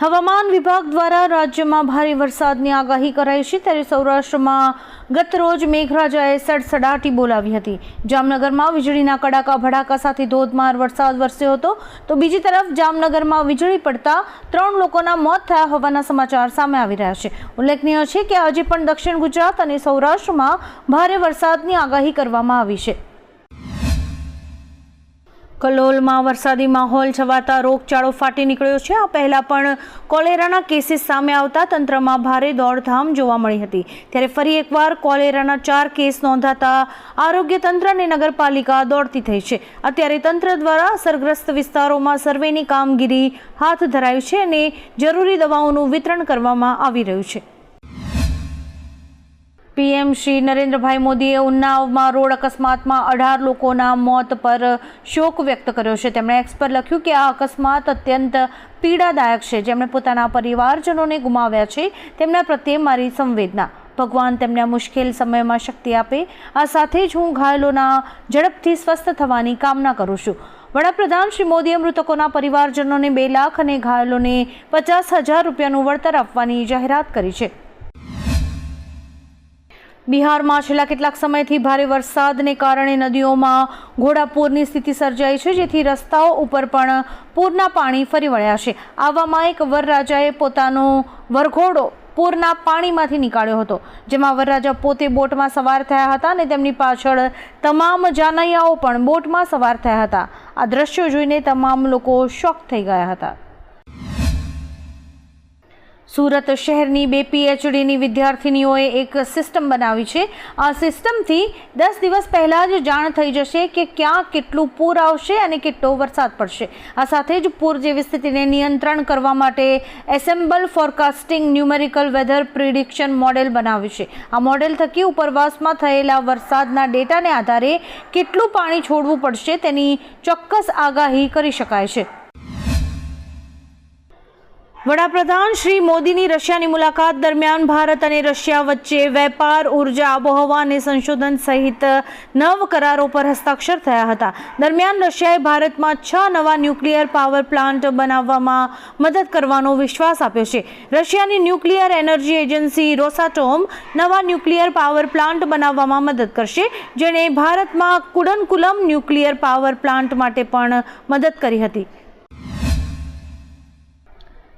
હવામાન વિભાગ દ્વારા રાજ્યમાં ભારે વરસાદની આગાહી કરાઈ છે. ત્યારે સૌરાષ્ટ્રમાં ગત રોજ મેઘરાજાએ સડસડાટી બોલાવી હતી. જામનગરમાં વીજળીના કડાકા ભડાકા સાથે ધોધમાર વરસાદ વરસ્યો હતો. તો બીજી તરફ જામનગરમાં વીજળી પડતા ત્રણ લોકોના મોત થયા હોવાના સમાચાર સામે આવી રહ્યા છે. ઉલ્લેખનીય છે કે આજે પણ દક્ષિણ ગુજરાત અને સૌરાષ્ટ્રમાં ભારે વરસાદની આગાહી કરવામાં આવી છે. કલોલમાં વરસાદી માહોલ છવાતા રોગચાળો ફાટી નીકળ્યો છે. આ પહેલા પણ કોલેરાના કેસીસ સામે આવતા તંત્રમાં ભારે દોડધામ જોવા મળી હતી. ત્યારે ફરી એકવાર કોલેરાના ચાર કેસ નોંધાતા આરોગ્ય તંત્ર અને નગરપાલિકા દોડતી થઈ છે. અત્યારે તંત્ર દ્વારા અસરગ્રસ્ત વિસ્તારોમાં સર્વેની કામગીરી હાથ ધરાઈ છે અને જરૂરી દવાઓનું વિતરણ કરવામાં આવી રહ્યું છે. પીએમ શ્રી નરેન્દ્રભાઈ મોદીએ ઉન્નાવમાં રોડ અકસ્માતમાં અઢાર લોકોના મોત પર શોક વ્યક્ત કર્યો છે. તેમણે એક્સ પર લખ્યું કે આ અકસ્માત અત્યંત પીડાદાયક છે. જેમણે પોતાના પરિવારજનોને ગુમાવ્યા છે, તેમના પ્રત્યે મારી સંવેદના. ભગવાન તેમને મુશ્કેલ સમયમાં શક્તિ આપે. આ સાથે જ હું ઘાયલોના ઝડપથી સ્વસ્થ થવાની કામના કરું છું. વડાપ્રધાન શ્રી મોદીએ મૃતકોના પરિવારજનોને બે લાખ અને ઘાયલોને પચાસ હજાર રૂપિયાનું વળતર આપવાની જાહેરાત કરી છે. બિહારમાં છેલ્લા કેટલાક સમયથી ભારે વરસાદને કારણે નદીઓમાં ઘોડાપૂરની સ્થિતિ સર્જાઈ છે, જેથી રસ્તાઓ ઉપર પણ પૂરના પાણી ફરી વળ્યા છે. આવામાં એક વરરાજાએ પોતાનો વરઘોડો પૂરના પાણીમાંથી નીકાળ્યો હતો, જેમાં વરરાજા પોતે બોટમાં સવાર થયા હતા અને તેમની પાછળ તમામ જાનૈયાઓ પણ બોટમાં સવાર થયા હતા. આ દ્રશ્યો જોઈને તમામ લોકો શોક થઈ ગયા હતા. સુરત શહેરની બે પીએચડીની વિદ્યાર્થિનીઓએ એક સિસ્ટમ બનાવી છે. આ સિસ્ટમથી દસ દિવસ પહેલાં જ જાણ થઈ જશે કે ક્યાં કેટલું પૂર આવશે અને કેટલો વરસાદ પડશે. આ સાથે જ પૂર જેવી સ્થિતિને નિયંત્રણ કરવા માટે ensemble forecasting numerical weather prediction model બનાવ્યું છે. આ મોડેલ થકી ઉપરવાસમાં થયેલા વરસાદના ડેટાને આધારે કેટલું પાણી છોડવું પડશે તેની ચોક્કસ આગાહી કરી શકાય છે. વડાપ્રધાન શ્રી મોદીની રશિયાની મુલાકાત દરમિયાન ભારત અને રશિયા વચ્ચે વેપાર, ઊર્જા, આબોહવા અને સંશોધન સહિત નવ કરારો પર હસ્તાક્ષર થયા હતા. દરમિયાન રશિયાએ ભારતમાં છ નવા ન્યુક્લિયર પાવર પ્લાન્ટ બનાવવામાં મદદ કરવાનો વિશ્વાસ આપ્યો છે. રશિયાની ન્યુક્લિયર એનર્જી એજન્સી રોસાટોમ નવા ન્યુક્લિયર પાવર પ્લાન્ટ બનાવવામાં મદદ કરશે, જેણે ભારતમાં કુડનકુલમ ન્યુક્લિયર પાવર પ્લાન્ટ માટે પણ મદદ કરી હતી.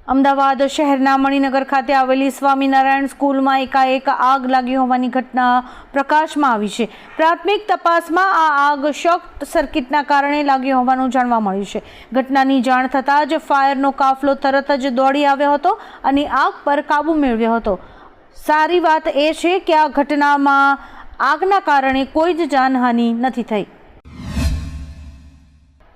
અમદાવાદ શહેરના મણિનગર ખાતે આવેલી સ્વામિનારાયણ સ્કૂલમાં એકાએક આગ લાગી હોવાની ઘટના પ્રકાશમાં આવી છે. પ્રાથમિક તપાસમાં આ આગ શોર્ટ સર્કિટના કારણે લાગી હોવાનું જાણવા મળ્યું છે. ઘટનાની જાણ થતાં જ ફાયરનો કાફલો તરત જ દોડી આવ્યો હતો અને આગ પર કાબૂ મેળવ્યો હતો. સારી વાત એ છે કે આ ઘટનામાં આગના કારણે કોઈ જ જાનહાનિ નથી થઈ.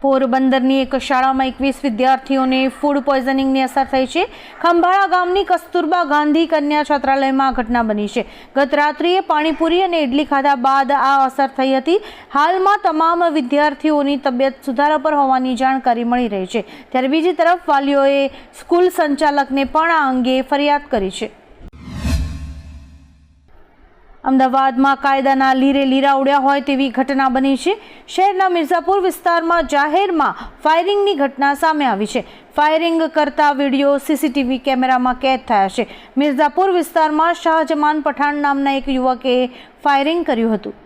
પોરબંદરની એક શાળામાં એકવીસ વિદ્યાર્થીઓને ફૂડ પોઈઝનિંગની અસર થઈ છે. ખંભાળા ગામની કસ્તુરબા ગાંધી કન્યા છાત્રાલયમાં ઘટના બની છે. ગત રાત્રિએ પાણીપુરી અને ઇડલી ખાધા બાદ આ અસર થઈ હતી. હાલમાં તમામ વિદ્યાર્થીઓની તબિયત સુધારા પર હોવાની જાણકારી મળી રહી છે. ત્યારે બીજી તરફ વાલીઓએ સ્કૂલ સંચાલકને પણ આ અંગે ફરિયાદ કરી છે. અમદાવાદમાં કાયદાના લીરે લીરા ઉડ્યા હોય તેવી ઘટના બની છે. શહેરના મિર્ઝાપુર વિસ્તારમાં જાહેરમાં ફાયરિંગની ઘટના સામે આવી છે. ફાયરિંગ કરતા વીડિયો સીસીટીવી કેમેરામાં કેદ થયા છે. મિર્ઝાપુર વિસ્તારમાં શાહજમાન પઠાણ નામના એક યુવકે ફાયરિંગ કર્યું હતું.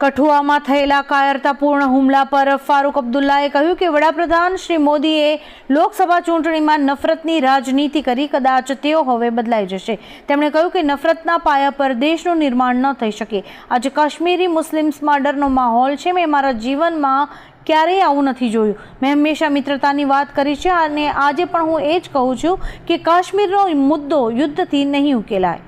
કઠુઆમાં થયેલા કાયરતાપૂર્ણ હુમલા પર ફારૂક અબ્દુલ્લાએ કહ્યું કે વડાપ્રધાન શ્રી મોદીએ લોકસભા ચૂંટણીમાં નફરતની રાજનીતિ કરી, કદાચ તેઓ હવે બદલાઈ જશે. તેમણે કહ્યું કે નફરતના પાયા પર દેશનું નિર્માણ ન થઈ શકે. આજે કાશ્મીરી મુસ્લિમ્સમાં ડરનો માહોલ છે. મેં મારા જીવનમાં ક્યારેય આવું નથી જોયું. મેં હંમેશા મિત્રતાની વાત કરી છે અને આજે પણ હું એ જ કહું છું કે કાશ્મીરનો મુદ્દો યુદ્ધથી નહીં ઉકેલાય.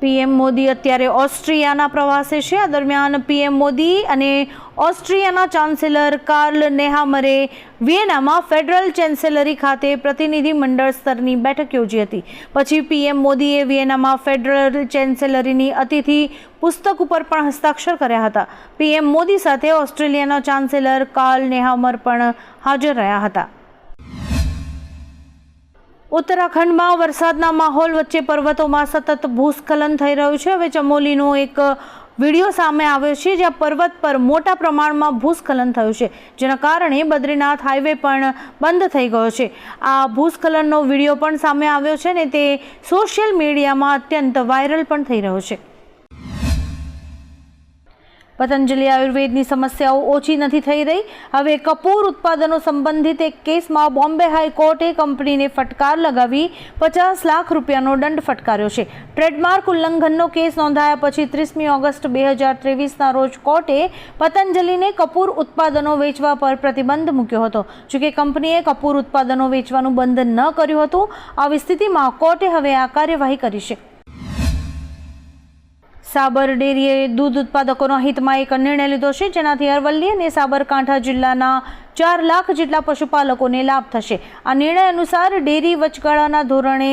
પીએમ મોદી અત્યારે ઓસ્ટ્રિયાના પ્રવાસે છે. આ દરમિયાન પીએમ મોદી અને ઓસ્ટ્રિયાના ચાન્સેલર કાર્લ નેહામરે વિયેનામાં ફેડરલ ચેન્સેલરી ખાતે પ્રતિનિધિ મંડળ સ્તરની બેઠક યોજી હતી. પછી પીએમ મોદીએ વિયેનામાં ફેડરલ ચેન્સેલરીની અતિથિ પુસ્તક ઉપર પણ હસ્તાક્ષર કર્યા હતા. પીએમ મોદી સાથે ઓસ્ટ્રેલિયાના ચાન્સેલર કાર્લ નેહામર પણ હાજર રહ્યા હતા. ઉત્તરાખંડમાં વરસાદના માહોલ વચ્ચે પર્વતોમાં સતત ભૂસ્ખલન થઈ રહ્યું છે. હવે ચમોલીનો એક વીડિયો સામે આવ્યો છે, જ્યાં પર્વત પર મોટા પ્રમાણમાં ભૂસ્ખલન થયું છે. જેના કારણે બદ્રીનાથ હાઈવે પણ બંધ થઈ ગયો છે. આ ભૂસ્ખલનનો વીડિયો પણ સામે આવ્યો છે ને તે સોશિયલ મીડિયામાં અત્યંત વાયરલ પણ થઈ રહ્યો છે. પતંજલિ આયુર્વેદની સમસ્યાઓ ઓછી નથી થઈ રહી. હવે કપૂર ઉત્પાદનો સંબંધિત એક કેસમાં બોમ્બે હાઈકોર્ટે કંપનીને ફટકાર લગાવી પચાસ લાખ રૂપિયાનો દંડ ફટકાર્યો છે. ટ્રેડમાર્ક ઉલ્લંઘનનો કેસ નોંધાયા પછી ત્રીસમી ઓગસ્ટ બે હજાર ત્રેવીસના રોજ કોર્ટે પતંજલિને કપૂર ઉત્પાદનો વેચવા પર પ્રતિબંધ મૂક્યો હતો. જોકે કંપનીએ કપૂર ઉત્પાદનો વેચવાનું બંધ ન કર્યું હતું. આવી સ્થિતિમાં કોર્ટે હવે આ કાર્યવાહી કરી છે. સાબર ડેરીએ દૂધ ઉત્પાદકોના હિતમાં એક નિર્ણય લીધો છે. જેનાથી અરવલ્લી અને સાબરકાંઠા જિલ્લાના ચાર લાખ જેટલા પશુપાલકોને લાભ થશે. આ નિર્ણય અનુસાર ડેરી વચગાળાના ધોરણે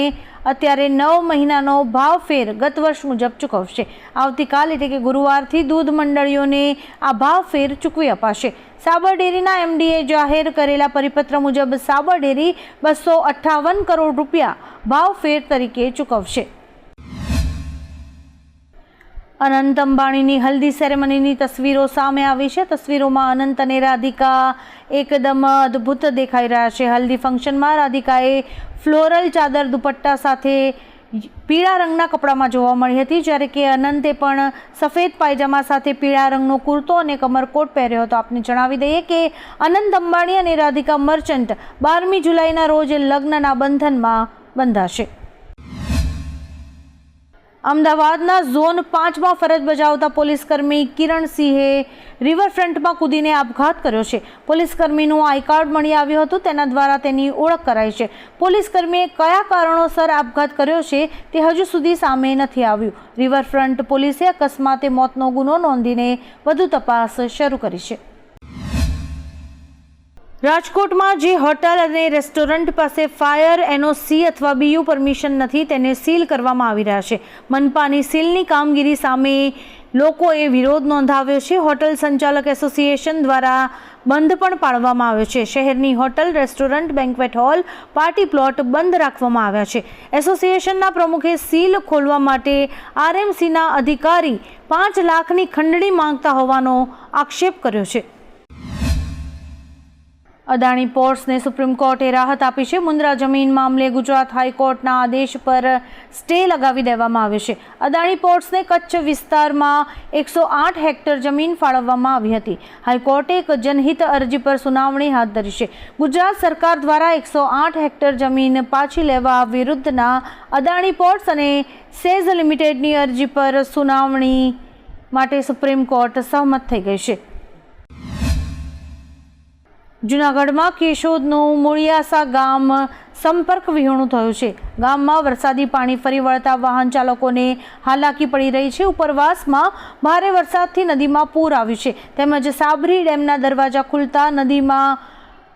અત્યારે નવ મહિનાનો ભાવ ફેર ગત વર્ષ મુજબ ચૂકવશે. આવતીકાલ એટલે કે ગુરુવારથી દૂધ મંડળીઓને આ ભાવ ફેર ચૂકવી અપાશે. સાબર ડેરીના એમડીએ જાહેર કરેલા પરિપત્ર મુજબ સાબર ડેરી બસો અઠ્ઠાવન કરોડ રૂપિયા ભાવ ફેર તરીકે ચૂકવશે. અનંત અંબાણીની હલ્દી સેરેમનીની તસવીરો સામે આવી છે. તસવીરોમાં અનંત અને રાધિકા એકદમ અદ્ભુત દેખાઈ રહ્યા છે. હલ્દી ફંક્શનમાં રાધિકાએ ફ્લોરલ ચાદર દુપટ્ટા સાથે પીળા રંગના કપડામાં જોવા મળી હતી. જ્યારે કે અનંતે પણ સફેદ પાયજામા સાથે પીળા રંગનો કુર્તો અને કમરકોટ પહેર્યો હતો. આપને જણાવી દઈએ કે અનંત અંબાણી અને રાધિકા મર્ચન્ટ બારમી જુલાઈના રોજ લગ્નના બંધનમાં બંધાશે. અમદાવાદના ઝોન પાંચમાં ફરજ બજાવતા પોલીસકર્મી કિરણસિંહે રિવરફ્રન્ટમાં કૂદીને આપઘાત કર્યો છે. પોલીસકર્મીનું આઈ કાર્ડ મળી આવ્યું હતું, તેના દ્વારા તેની ઓળખ કરાઈ છે. પોલીસકર્મીએ કયા કારણોસર આપઘાત કર્યો છે, તે હજુ સુધી સામે નથી આવ્યું. રિવરફ્રન્ટ પોલીસે અકસ્માતે મોતનો ગુનો નોંધીને વધુ તપાસ શરૂ કરી છે. રાજકોટમાં જે હોટલ અને રેસ્ટોરન્ટ પાસે ફાયર, એનઓસી અથવા બીયુ પરમિશન નથી તેને સીલ કરવામાં આવી રહ્યા છે. મનપાની સીલની કામગીરી સામે લોકોએ વિરોધ નોંધાવ્યો છે. હોટલ સંચાલક એસોસિએશન દ્વારા બંધ પણ પાડવામાં આવ્યો છે. શહેરની hotel, restaurant, banquet hall, party plot બંધ રાખવામાં આવ્યા છે. એસોસિએશનના પ્રમુખે સીલ ખોલવા માટે આરએમસીના અધિકારી પાંચ લાખની ખંડણી માંગતા હોવાનો આક્ષેપ કર્યો છે. અદાણી પોર્ટ્સને સુપ્રીમ કોર્ટે રાહત આપી છે. મુન્દ્રા જમીન મામલે ગુજરાત હાઈકોર્ટના આદેશ પર સ્ટે લગાવી દેવામાં આવ્યો છે. અદાણી પોર્ટ્સને કચ્છ વિસ્તારમાં એકસો આઠ હેક્ટર જમીન ફાળવવામાં આવી હતી. હાઈકોર્ટે એક જનહિત અરજી પર સુનાવણી હાથ ધરી છે. ગુજરાત સરકાર દ્વારા એકસો આઠ હેક્ટર જમીન પાછી લેવા વિરુદ્ધના અદાણી પોર્ટ્સ અને સેઝ લિમિટેડની અરજી પર સુનાવણી માટે સુપ્રીમ કોર્ટ સહમત થઈ ગઈ છે. જૂનાગઢમાં કેશોદનું મૂળિયાસા ગામ સંપર્ક વિહોણું થયું છે. ગામમાં વરસાદી પાણી ફરી વળતા વાહન ચાલકોને હાલાકી પડી રહી છે. ઉપરવાસમાં ભારે વરસાદથી નદીમાં પૂર આવ્યું છે. તેમજ સાબરી ડેમના દરવાજા ખુલતા નદીમાં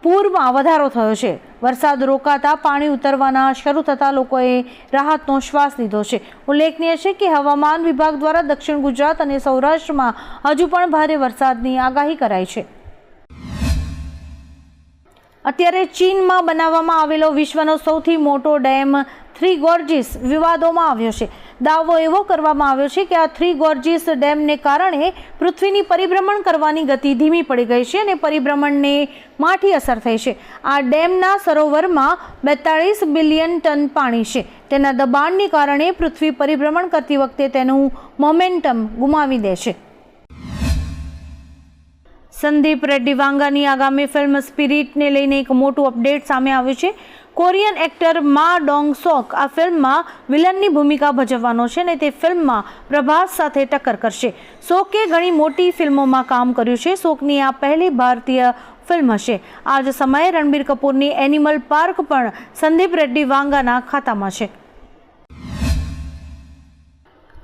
પૂરમાં વધારો થયો છે. વરસાદ રોકાતા પાણી ઉતરવાના શરૂ થતાં લોકોએ રાહતનો શ્વાસ લીધો છે. ઉલ્લેખનીય છે કે હવામાન વિભાગ દ્વારા દક્ષિણ ગુજરાત અને સૌરાષ્ટ્રમાં હજુ પણ ભારે વરસાદની આગાહી કરાઈ છે. અત્યારે ચીનમાં બનાવવામાં આવેલો વિશ્વનો સૌથી મોટો ડેમ થ્રી ગોર્જીસ વિવાદોમાં આવ્યો છે. દાવો એવો કરવામાં આવ્યો છે કે આ થ્રી ગોર્જીસ ડેમને કારણે પૃથ્વીની પરિભ્રમણ કરવાની ગતિ ધીમી પડી ગઈ છે અને પરિભ્રમણને માઠી અસર થઈ છે. આ ડેમના સરોવરમાં બેતાળીસ બિલિયન ટન પાણી છે. તેના દબાણને કારણે પૃથ્વી પરિભ્રમણ કરતી વખતે તેનું મોમેન્ટમ ગુમાવી દે છે. સંદીપ રેડ્ડી વાંગાની આગામી ફિલ્મ સ્પિરિટને લઈને એક મોટું અપડેટ સામે આવ્યું છે. કોરિયન એક્ટર મા ડોંગ સોક આ ફિલ્મમાં વિલનની ભૂમિકા ભજવવાનો છે ને તે ફિલ્મમાં પ્રભાસ સાથે ટક્કર કરશે. સોકે ઘણી મોટી ફિલ્મોમાં કામ કર્યું છે. સોકની આ પહેલી ભારતીય ફિલ્મ હશે. આ જ સમયે રણબીર કપૂરની એનિમલ પાર્ક પણ સંદીપ રેડ્ડી વાંગાના ખાતામાં છે.